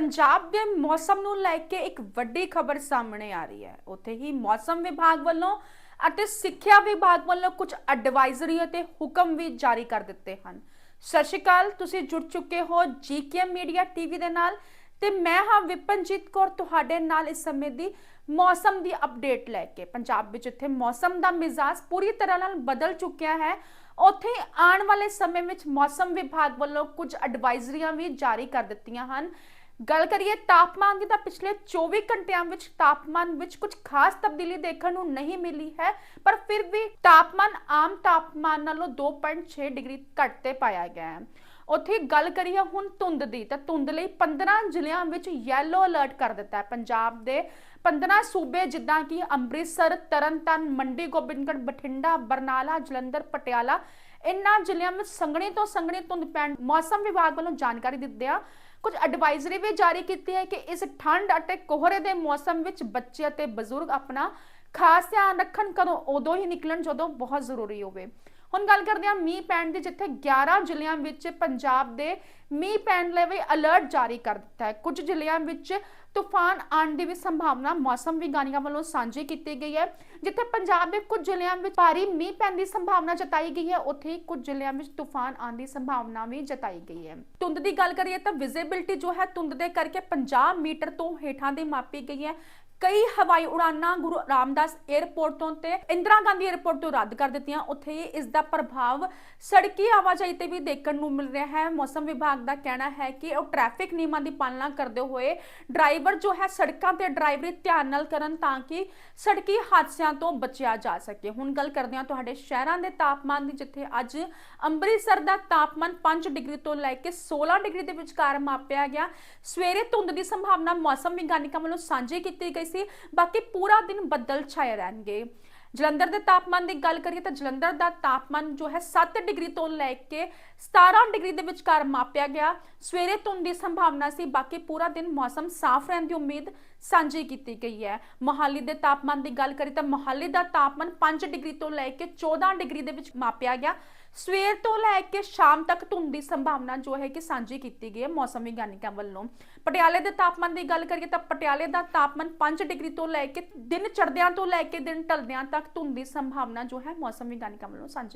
ਪੰਜਾਬ ਦੇ ਮੌਸਮ ਨੂੰ ਲੈ ਕੇ ਇੱਕ ਵੱਡੀ ਖਬਰ ਸਾਹਮਣੇ ਆ ਰਹੀ ਹੈ। ਉੱਥੇ ਹੀ ਮੌਸਮ ਵਿਭਾਗ ਵੱਲੋਂ ਅਤੇ ਸਿੱਖਿਆ ਵਿਭਾਗ ਵੱਲੋਂ ਕੁਝ ਐਡਵਾਈਜ਼ਰੀ ਅਤੇ ਹੁਕਮ ਵੀ ਜਾਰੀ ਕਰ ਦਿੱਤੇ ਹਨ। ਸਤਿ ਸ਼੍ਰੀ ਅਕਾਲ, ਤੁਸੀਂ ਜੁੜ ਚੁੱਕੇ ਹੋ ਜੀਕੇਐਮ ਮੀਡੀਆ ਟੀਵੀ ਦੇ ਨਾਲ ਤੇ ਮੈਂ ਹਾਂ ਵਿਪਨਜੀਤ ਕੌਰ, ਤੁਹਾਡੇ ਨਾਲ ਇਸ ਸਮੇਂ ਦੀ ਮੌਸਮ ਦੀ ਅਪਡੇਟ ਲੈ ਕੇ। ਪੰਜਾਬ ਵਿੱਚ ਇੱਥੇ ਮੌਸਮ ਦਾ ਮਿਜ਼ਾਜ ਪੂਰੀ ਤਰ੍ਹਾਂ ਨਾਲ ਬਦਲ ਚੁੱਕਿਆ ਹੈ। ਉੱਥੇ ਆਉਣ ਵਾਲੇ ਸਮੇਂ ਵਿੱਚ ਮੌਸਮ ਵਿਭਾਗ ਵੱਲੋਂ ਕੁਝ ਐਡਵਾਈਜ਼ਰੀਆਂ ਵੀ ਜਾਰੀ ਕਰ ਦਿੱਤੀਆਂ ਹਨ। ਗੱਲ ਕਰੀਏ ਤਾਪਮਾਨ ਦੀ ਤਾਂ ਪਿਛਲੇ 24 ਘੰਟਿਆਂ ਵਿੱਚ ਤਾਪਮਾਨ ਵਿੱਚ ਕੁਝ ਖਾਸ ਤਬਦੀਲੀ ਦੇਖਣ ਨੂੰ ਨਹੀਂ ਮਿਲੀ ਹੈ, ਪਰ ਫਿਰ ਵੀ ਤਾਪਮਾਨ ਆਮ ਤਾਪਮਾਨ ਨਾਲੋਂ 2.6 ਡਿਗਰੀ ਘੱਟ ਤੇ ਪਾਇਆ ਗਿਆ ਹੈ। ਉੱਥੇ ਗੱਲ ਕਰੀਏ ਹੁਣ ਧੁੰਦ ਦੀ, ਤਾਂ ਧੁੰਦ ਲਈ 15 ਜ਼ਿਲ੍ਹਿਆਂ ਵਿੱਚ ਯੈਲੋ ਅਲਰਟ ਕਰ ਦਿੱਤਾ ਹੈ। ਪੰਜਾਬ ਦੇ 15 ਸੂਬੇ ਜਿੱਦਾਂ ਕਿ ਅੰਮ੍ਰਿਤਸਰ, ਤਰਨਤਾਰਨ, ਮੰਡੀ, ਗੋਬਿੰਦਗੜ੍ਹ, ਬਠਿੰਡਾ, ਬਰਨਾਲਾ, ਜਲੰਧਰ, ਪਟਿਆਲਾ, ਇਨ੍ਹਾਂ ਜ਼ਿਲ੍ਹਿਆਂ ਵਿੱਚ ਸੰਘਣੀ ਤੋਂ ਸੰਘਣੀ ਧੁੰਦ ਪੈਣ ਮੌਸਮ ਵਿਭਾਗ ਵੱਲੋਂ ਜਾਣਕਾਰੀ ਦਿੱਤੇ ਆ ਕੁਝ ਐਡਵਾਈਜ਼ਰੀ ਵੀ ਜਾਰੀ ਕੀਤੀ ਹੈ ਕਿ ਇਸ ਠੰਡ ਅਤੇ ਕੋਹਰੇ ਦੇ ਮੌਸਮ ਵਿੱਚ ਬੱਚੇ ਅਤੇ ਬਜ਼ੁਰਗ ਆਪਣਾ ਖਾਸ ਧਿਆਨ ਰੱਖਣ ਕਦੋਂ ਉਦੋਂ ਹੀ ਨਿਕਲਣ, ਜਦੋਂ ਬਹੁਤ ਜ਼ਰੂਰੀ ਹੋਵੇ। ਹੁਣ ਗੱਲ ਕਰਦੇ ਹਾਂ ਮੀਂਹ ਪੈਣ ਦੀ, ਜਿੱਥੇ 11 ਜ਼ਿਲ੍ਹਿਆਂ ਵਿੱਚ ਪੰਜਾਬ ਦੇ ਮੀਂਹ ਪੈਣ ਲਈ ਅਲਰਟ ਜਾਰੀ ਕਰ ਦਿੱਤਾ ਹੈ। ਕੁਝ ਜ਼ਿਲ੍ਹਿਆਂ ਵਿੱਚ ਤੂਫਾਨ ਆਉਣ ਦੀ ਵੀ ਸੰਭਾਵਨਾ ਮੌਸਮ ਵਿਗਿਆਨੀਆਂ ਵੱਲੋਂ ਸਾਂਝੀ ਕੀਤੀ ਗਈ ਹੈ, ਜਿੱਥੇ ਪੰਜਾਬ ਦੇ ਕੁਝ ਜ਼ਿਲ੍ਹਿਆਂ ਵਿੱਚ ਭਾਰੀ ਮੀਂਹ ਪੈਣ ਦੀ ਸੰਭਾਵਨਾ ਜਤਾਈ ਗਈ ਹੈ, ਉੱਥੇ ਹੀ ਕੁਝ ਜ਼ਿਲ੍ਹਿਆਂ ਵਿੱਚ ਤੂਫਾਨ ਆਉਣ ਦੀ ਸੰਭਾਵਨਾ ਵੀ ਜਤਾਈ ਗਈ ਹੈ। ਧੁੰਦ ਦੀ ਗੱਲ ਕਰੀਏ ਤਾਂ ਵਿਜ਼ਿਬਿਲਟੀ ਜੋ ਹੈ ਧੁੰਦ ਦੇ ਕਰਕੇ 50 ਮੀਟਰ ਤੋਂ ਹੇਠਾਂ ਦੀ ਮਾਪੀ ਗਈ ਹੈ। ਕਈ ਹਵਾਈ ਉਡਾਨਾਂ ਗੁਰੂ ਰਾਮਦਾਸ 에ਅਰਪੋਰਟ ਤੋਂ ਤੇ ਇੰਦਰਾ ਗਾਂਧੀ 에ਅਰਪੋਰਟ ਤੋਂ ਰੱਦ ਕਰ ਦਿੱਤੀਆਂ। ਉੱਥੇ ਹੀ ਇਸ ਦਾ ਪ੍ਰਭਾਵ ਸੜਕੀ ਆਵਾਜਾਈ ਤੇ ਵੀ ਦੇਖਣ ਨੂੰ ਮਿਲ ਰਿਹਾ ਹੈ। ਮੌਸਮ ਵਿਭਾਗ ਦਾ ਕਹਿਣਾ ਹੈ ਕਿ ਉਹ ਟ੍ਰੈਫਿਕ ਨਿਯਮਾਂ ਦੀ ਪਾਲਣਾ ਕਰਦੇ ਹੋਏ ਡਰਾਈਵਰ ਜੋ ਹੈ ਸੜਕਾਂ ਤੇ ਡਰਾਈਵਰੀ ਧਿਆਨ ਨਾਲ ਕਰਨ ਤਾਂ ਕਿ ਸੜਕੀ ਹਾਦਸਿਆਂ ਤੋਂ ਬਚਿਆ ਜਾ ਸਕੇ। ਹੁਣ ਗੱਲ ਕਰਦੇ ਹਾਂ ਤੁਹਾਡੇ ਸ਼ਹਿਰਾਂ ਦੇ ਤਾਪਮਾਨ ਦੀ, ਜਿੱਥੇ ਅੱਜ ਅੰਮ੍ਰਿਤਸਰ ਦਾ ਤਾਪਮਾਨ 5 ਡਿਗਰੀ ਤੋਂ ਲੈ ਕੇ 16 ਡਿਗਰੀ ਦੇ ਵਿਚਕਾਰ ਮਾਪਿਆ ਗਿਆ। ਸਵੇਰੇ ਧੁੰਦ ਦੀ ਸੰਭਾਵਨਾ ਮੌਸਮ ਵਿਗਿਆਨੀਆਂ ਵੱਲੋਂ ਸਾਂਝੀ ਕੀਤੀ ਗਈ ਸੀ। ਬਾਕੀ ਪੂਰਾ ਦਿਨ ਬੱਦਲ ਛਾਏ ਰਹਿਣਗੇ। ਜਲੰਧਰ ਦੇ ਤਾਪਮਾਨ ਦੀ ਗੱਲ ਕਰੀਏ ਤਾਂ ਜਲੰਧਰ ਦਾ ਤਾਪਮਾਨ ਜੋ ਹੈ 7 ਡਿਗਰੀ ਤੋਂ ਲੈ ਕੇ 17 ਡਿਗਰੀ ਦੇ ਵਿਚਕਾਰ ਮਾਪਿਆ ਗਿਆ। ਸਵੇਰੇ ਧੁੰਦ ਦੀ ਸੰਭਾਵਨਾ ਸੀ, ਬਾਕੀ ਪੂਰਾ ਦਿਨ ਮੌਸਮ ਸਾਫ਼ ਰਹਿਣ ਦੀ ਉਮੀਦ ਸਾਂਝੀ ਕੀਤੀ ਗਈ ਹੈ। ਮੋਹਾਲੀ ਦੇ ਤਾਪਮਾਨ ਦੀ ਗੱਲ ਕਰੀਏ ਤਾਂ ਮੋਹਾਲੀ ਦਾ ਤਾਪਮਾਨ 5 ਡਿਗਰੀ ਤੋਂ ਲੈ ਕੇ 14 ਡਿਗਰੀ ਦੇ ਵਿੱਚ ਮਾਪਿਆ ਗਿਆ। ਸਵੇਰ ਤੋਂ ਲੈ ਕੇ ਸ਼ਾਮ ਤੱਕ ਧੁੰਦ ਦੀ ਸੰਭਾਵਨਾ ਜੋ ਹੈ ਕਿ ਸਾਂਝੀ ਕੀਤੀ ਗਈ ਹੈ ਮੌਸਮ ਵਿਗਿਆਨੀਆਂ ਵੱਲੋਂ। ਪਟਿਆਲੇ ਦੇ ਤਾਪਮਾਨ ਦੀ ਗੱਲ ਕਰੀਏ ਤਾਂ ਪਟਿਆਲੇ ਦਾ ਤਾਪਮਾਨ 5 ਡਿਗਰੀ ਤੋਂ ਲੈ ਕੇ ਦਿਨ ਚੜ੍ਹਦਿਆਂ ਤੋਂ ਲੈ ਕੇ ਦਿਨ ਢਲਦਿਆਂ ਤੱਕ ਤੱਕ ਧੁੰਦ ਦੀ ਸੰਭਾਵਨਾ ਜੋ ਹੈ ਮੌਸਮ ਵਿਗਿਆਨੀਆਂ ਵੱਲੋਂ ਸਾਂਝੀ